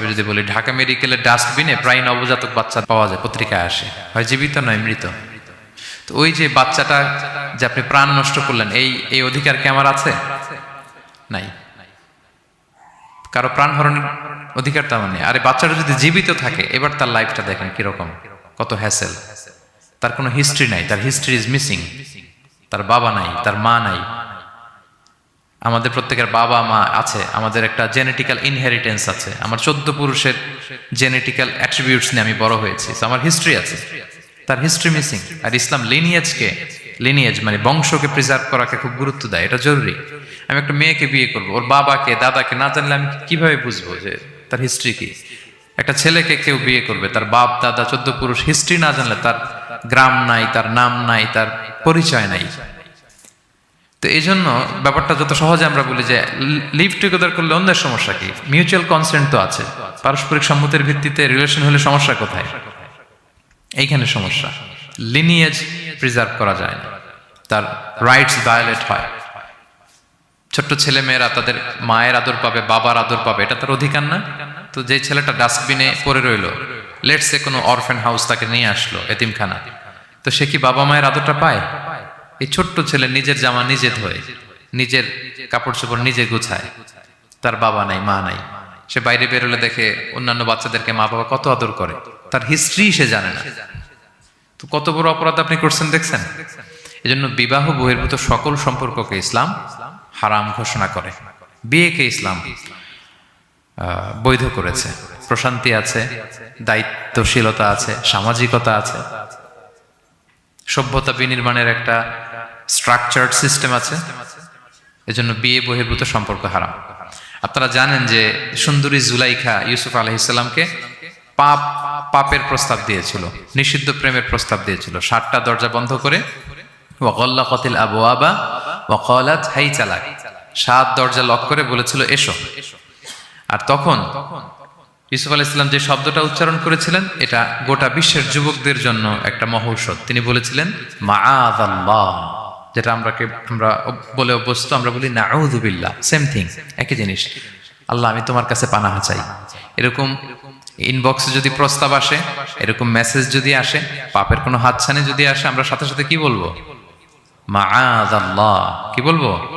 যদি বলি, ঢাকা মেডিকেলের ডাস্টবিনে প্রায় নবজাতক বাচ্চা পাওয়া যায়, পত্রিকায় আসে। হয় জীবিত নয়, মৃত। তো ওই যে বাচ্চাটা যে আপনি প্রাণ নষ্ট করলেন, এই এই অধিকার কি আমার আছে? নাই। কারও প্রাণ হরণের অধিকার তো আমার নেই। আরে বাচ্চাটা যদি জীবিত থাকে, এবার তার লাইফটা দেখেন কীরকম, কত হ্যাসেল তার কোনো হিস্ট্রি নাই, তার হিস্ট্রি ইজ মিসিং তার বাবা নাই, তার মা নাই। আমাদের প্রত্যেকের বাবা মা আছে, আমাদের একটা জেনেটিক্যাল ইনহেরিটেন্স আছে। আমার চোদ্দ পুরুষের জেনেটিক্যাল অ্যাট্রিবিউটস নিয়ে আমি বড় হয়েছি আমার হিস্ট্রি আছে। তার হিস্ট্রি মিসিং আর ইসলাম লিনিয়েজকে লিনিয়েজ মানে বংশকে প্রিজার্ভ করাকে খুব গুরুত্ব দেয়, এটা জরুরি। আমি একটা মেয়েকে বিয়ে করব, ওর বাবাকে, দাদাকে না জানলে আমি কীভাবে বুঝব যে তার হিস্ট্রি কি? একটা ছেলেকে কেউ বিয়ে করবে, তার বাপ, দাদা, চোদ্দ পুরুষ হিস্ট্রি না জানলে তার গ্রাম নাই, তার নাম নাই, তার পরিচয় নাই। তো এই জন্য ব্যাপারটা যত সহজে আমরা বলি যে লিভ টুগেদার করলে অন্যের সমস্যা কি? মিউচুয়াল কনসেন্ট তো আছে। পারস্পরিক সম্মতির ভিত্তিতে রিলেশন হলে সমস্যা কোথায়? এইখানে সমস্যা। লিনিয়েজ প্রিজার্ভ করা যায় না। তার রাইটস ভায়োলেট হয়। ছোট্ট ছেলে মেয়েরা তাদের মায়ের আদর পাবে, বাবার আদর পাবে, এটা তার অধিকার না? তো যে ছেলেটা ডাস্টবিনে পড়ে রইল লেটসে কোনো অরফেন হাউস তাকে নিয়ে আসলো, এতিমখানা। তো সে কি বাবা মায়ের আদরটা পায়? এই ছোট্ট ছেলে নিজের জামা নিজে ধোয়, নিজের কাপড় চোপড় নিজে গুছায়। তার বাবা নাই, মা নাই। সে বাইরে বেরোলে দেখে অন্যান্য বাচ্চাদেরকে মা বাবা কত আদর করে। তার হিস্ট্রি সে জানে না। তো কত বড় অপরাধ আপনি করছেন দেখছেন? এজন্য বিবাহ বহির্ভূত সকল সম্পর্ককে ইসলাম হারাম ঘোষণা করে। বিয়েকে ইসলাম বৈধ করেছে। প্রশান্তি আছে, দায়িত্বশীলতা আছে, সামাজিকতা আছে। সভ্যতা বিনির্মাণের একটা স্ট্রাকচার্ড সিস্টেম আছে। এজন্য বিয়ে বহির্ভূত সম্পর্ক হারাম। আপনারা জানেন যে সুন্দরী জুলাইখা ইউসুফ আলহিসাল্লামকে পাপ, পাপের প্রস্তাব দিয়েছিল, নিষিদ্ধ প্রেমের প্রস্তাব দিয়েছিল। ষাটটা দরজা বন্ধ করে ওয়াকল্লা কতিল আবু আবা ওয়াকলাত হাই চালাক সাত দরজা লক করে বলেছিল, এসো। আর তখন ইউসুফ আলাহ ইসলাম যে শব্দটা উচ্চারণ করেছিলেন, এটা গোটা বিশ্বের যুবকদের জন্য একটা মহৌষধ তিনি বলেছিলেন আল্লাহ যেটা আমরা কে- আমরা বলে অভ্যস্ত, আমরা বলি নাউযুবিল্লাহ সেম থিং একই জিনিস। আল্লাহ, আমি তোমার কাছে পানাহা চাই। এরকম ইনবক্সে যদি প্রস্তাব আসে, এরকম মেসেজ যদি আসে, পাপের কোনো হাতছানি যদি আসে, আমরা সাথে সাথে কি বলব? মাআদ আল্লাহ কি বলব?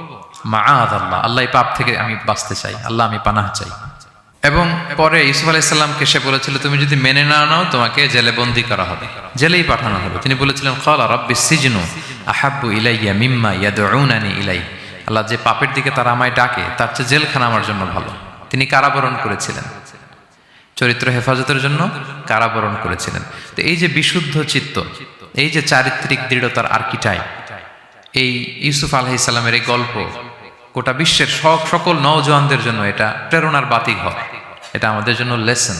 মাআদ আল্লাহ আল্লাহ এই পাপ থেকে আমি বাঁচতে চাই, আল্লাহ আমি পানাহ চাই। এবং পরে ইসুফ আলাইসাল্লামকে সে বলেছিল, তুমি যদি মেনে না নাও, তোমাকে জেলে বন্দি করা হবে। জেলেই পাঠানো হবে। তিনি বলেছিলেন কলা রব্বি সিজনু আহাব্বু ইলাইয়া মিম্মা ইয়াদউনানি ইলাই আল্লাহ যে পাপের দিকে তারা আমায় ডাকে, তার চেয়ে জেলখানা আমার জন্য ভালো। তিনি কারাবরণ করেছিলেন। চরিত্র হেফাজতের জন্য কারাবরণ করেছিলেন। তো এই যে বিশুদ্ধ চিত্ত, এই যে চারিত্রিক দৃঢ়তার আর্কিটাই এই ইউসুফ আলহিসাল্লামের এই গল্প, গোটা বিশ্বের সব সকল নওজোয়ানদের জন্য এটা প্রেরণার বাতিঘর। এটা আমাদের জন্য লেসন